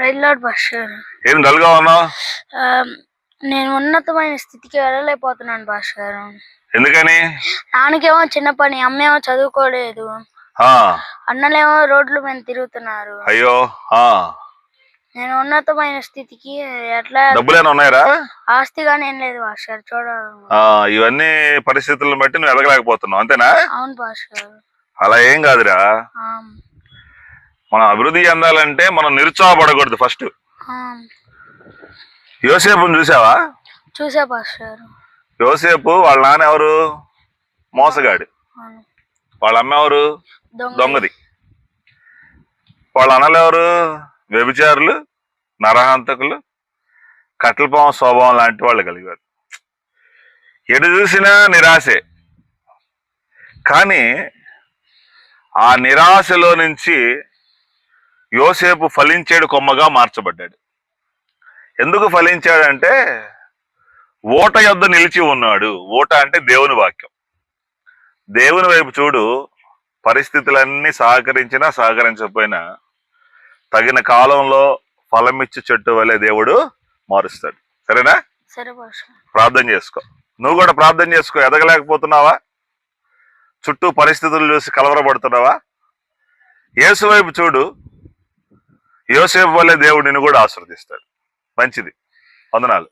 రైల్లాడ్ భాస్కర్ ఏం డల్గా ఉన్నావు? నేను ఉన్నతమైన స్థితికి వెళ్ళలేకపోతున్నాను భాస్కర్ ఎందుకని? నాన్నకేమో చిన్న పని అమ్మేమో చదువుకోలేదు. ఆ, అన్నలేమో రోడ్ల మీద తిరుగుతున్నారు. అయ్యో నేను ఉన్నతమైన స్థితికి ఎట్లా డబ్బులేనా ఉన్నాయరా? ఆస్తి కానీ ఏం లేదు భాస్కర్ చూడాలి. ఆ, ఇవన్నీ పరిస్థితులను బట్టి నువ్వు ఎదగలేకపోతున్నావు అంతేనా? అవును భాస్కర్ అలా ఏం కాదురా. ఆ, మనం అభివృద్ధి చెందాలంటే మనం నిరుత్సాహపడకూడదు ఫస్ట్. యోసేపుని చూసావా? చూసా యోసేపు వాళ్ళ నాన్న ఎవరు? మోసగాడు. వాళ్ళ అమ్మ ఎవరు? దొంగ దొంగది. వాళ్ళ అన్నలు ఎవరు? వ్యభిచారులు నరహంతకులు కట్టలపాము స్వభావం లాంటి వాళ్ళు కలిగారు. ఎటు చూసినా నిరాశే. కానీ ఆ నిరాశలో నుంచి యోసేపు ఫలించేడు కొమ్మగా మార్చబడ్డాడు. ఎందుకు ఫలించాడంటే ఓట యొద్ద నిలిచి ఉన్నాడు. ఓట అంటే దేవుని వాక్యం. దేవుని వైపు చూడు పరిస్థితులన్నీ సహకరించినా సహకరించకపోయినా తగిన కాలంలో ఫలమిచ్చు చెట్టు వలె దేవుడు మారుస్తాడు. సరేనా? ప్రార్థన చేసుకో. నువ్వు కూడా ప్రార్థన చేసుకో. ఎదగలేకపోతున్నావా? చుట్టూ పరిస్థితులు చూసి కలవరపడుతున్నావా? యేసు వైపు చూడు యోసేపు వల్లే దేవుడు నిన్ను కూడా ఆశీర్వదిస్తాడు. మంచిది. వందనాలు.